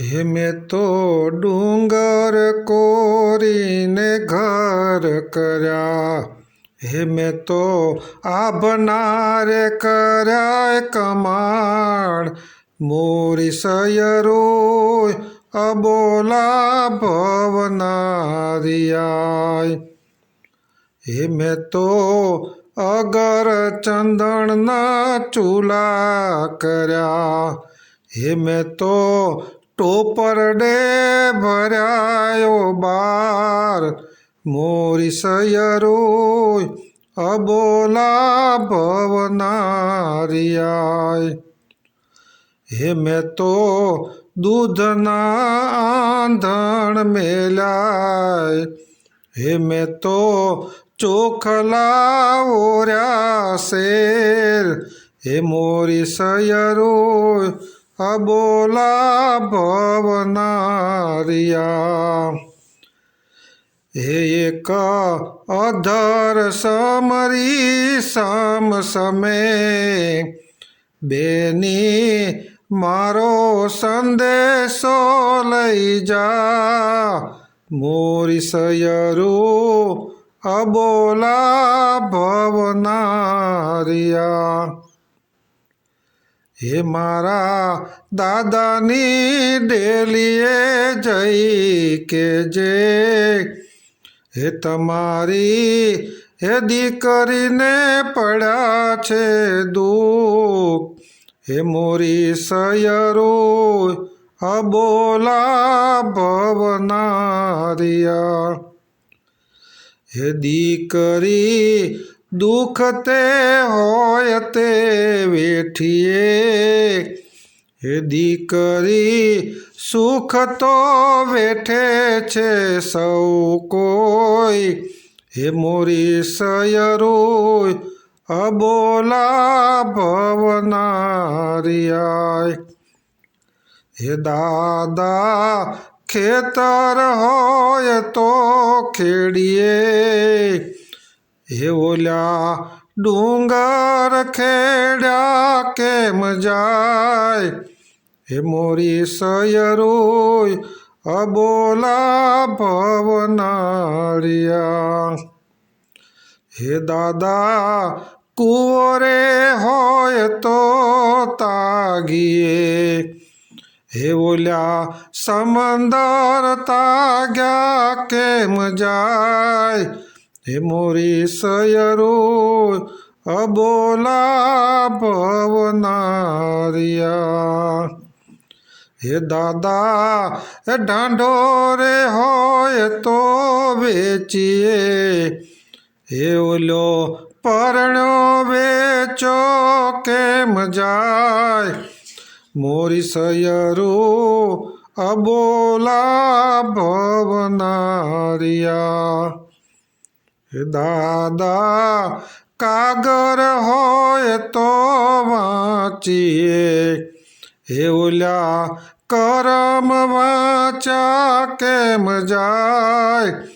હે મેં તો ડુંગર કોરીને ઘર કર્યા. હે મેં તો આભનારે કર્યા કમાણ મોરી સયરો અબોલા ભવનારિયાય. હે મેં તો અગર ચંદણના ચૂલા કર્યા. હે તો ટોપરડે ભર્યાયો બાર. મોરી સયરોય અબોલા ભવનારિયાય. હે મેં તો દૂધના આંધણ મેલાય. હે મેં તો ચોખલા ઓર્યા શેર. હે મોરી સયરોય અબોલા ભવનારિયા. હે એક અધર સમરી સમ સમે બેની મારો સંદેશો લઈ જા. મોરી સયરૂ અબોલા ભવનારિયા. હે મારા દાદાની ડેલીએ જઈ કે જે. હે તમારી હે દીકરીને પડ્યા છે દુઃખ. હે મોરી સયરો અબોલા ભવનારિયા. હે દીકરી દુઃખ તે હોય તે વેઠીએ. હે દીકરી, સુખ તો વેઠે છે સૌ કોઈ. હે મોરી સયરોય, અબોલા ભવનારિયાય. હે દાદા, ખેતર હોય તો ખેડીએ. હે ઓલ્યા ડુંગર ખેડ્યા કેમ જાય? હે મોરી સયરોય અબોલા ભવનારિયા હે દાદા, કુંવરે હોય તો તાગીએ. હે ઓલ્યા, સમંદર તાગ્યા કેમ જાય? હે મોરી સયરો અબોલા ભવનારિયા. હે દાદા, એ ઢાંઢોરે હોય તો વેચીએ. હે ઓલો પરણો વેચો કેમ જાય? મોરી સયરો અબોલા ભવનારિયા. હે દાદા, કાગર હોય તો વાંચીએ. હે ઓલ્યા કરમ વાંચા કેમ જાય?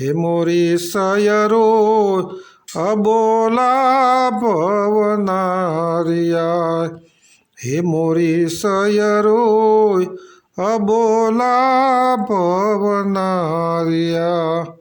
હે મોરી સયરો, અબોલા ભવનારિયા. હે મોરી સયરો, અબોલા ભવનારિયા.